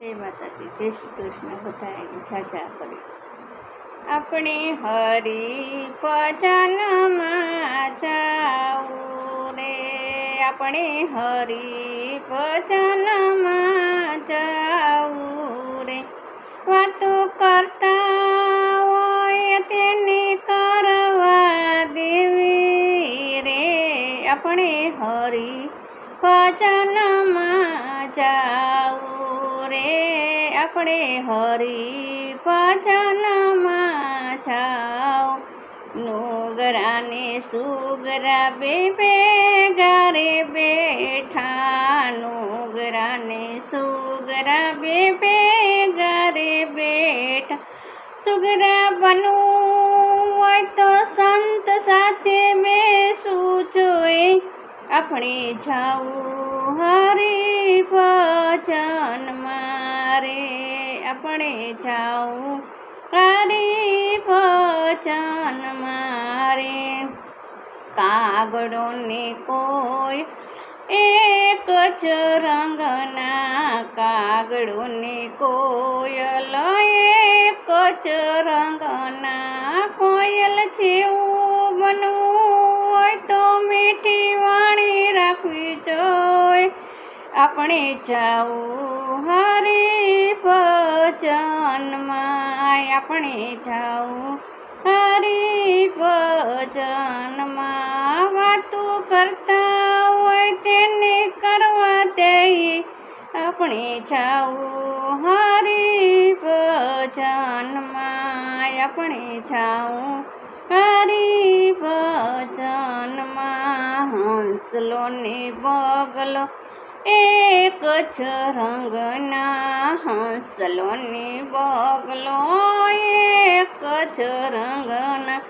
જય માતાજી જય શ્રી કૃષ્ણ. બધાએ ઝાઝા કરી. આપણે હરી ભજનમાં જાવું રે. આપણે હરી ભજનમાં જાવું રે. વાતો કરતા હોય તેને કરવા દેવી રે. આપણે હરી ભજનમાં રે આપણે હરી ભજનમાં જાઓ. નુગરાને સુગરા બે ભેગા રે બેઠા. નુગરાને સુગરા બે ભેગા રે બેઠા. સુગરા બનવું હોય તો સંત સાથે બેસવું જોઈએ. આપણે જાવું હરી ભજન મારે આપણે જાવું હરી ભજન મારે કાગડોને કોઈ એક જ રંગના કાગડોને કોયલ, એક જ રંગના કોયલ જેવું બનવું હોય તો મીઠી રાખવી જોઈ. આપણે જાવું હરે ભજનમાં આપણે જાવું હરે ભજનમાં વાતો કરતા હોય તેને કરવા દે આપણે જાવું હરે ભજનમાં આપણે જાવું હરી હંસલો ને બગલો એક જ રંગના હંસલો ને બગલો એક જ રંગના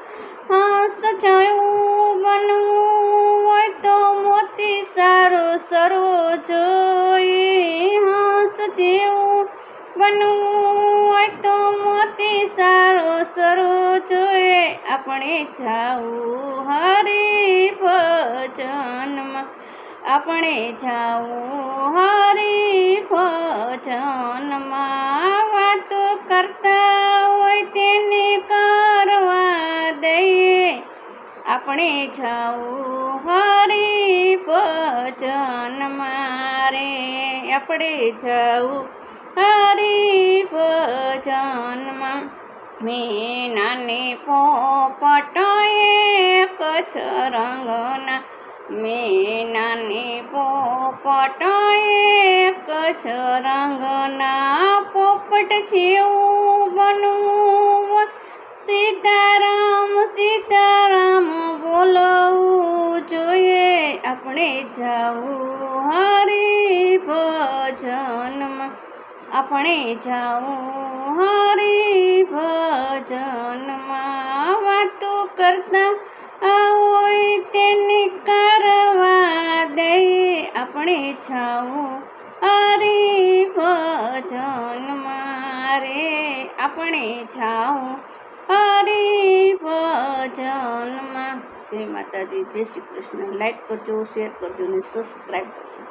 હંસ જેવું બનવું હોય તો મોતી સારો સરો જોઈએ. હંસ જેવું બનવું આપણે જાવું હરે ભજનમાં. આપણે જાવું હરે ભજનમાં. વાતો કરતા હોય તેને કરવા દઈએ. આપણે જાવું હરે ભજનમાં રે. આપણે જાવું હરે ભજનમાં. મેં નાની પોપટ એક જ રંગના. મેં નાની પોપટ એક જ રંગના. પોપટ જેવું બનવું. સીતારામ સીતારામ બોલવું જોઈએ. આપણે જાવું હરી ભજનમાં આપણે જાવું હરી ભજનમાં વાતો કરતા હોય તેને કરવા દે આપણે છાવો હરી ભજન મારે આપણે છાવો હરી ભજનમાં જય માતાજી, જય શ્રી કૃષ્ણ. લાઈક કરજો, શેર કરજો અને સબસ્ક્રાઈબ કરજો.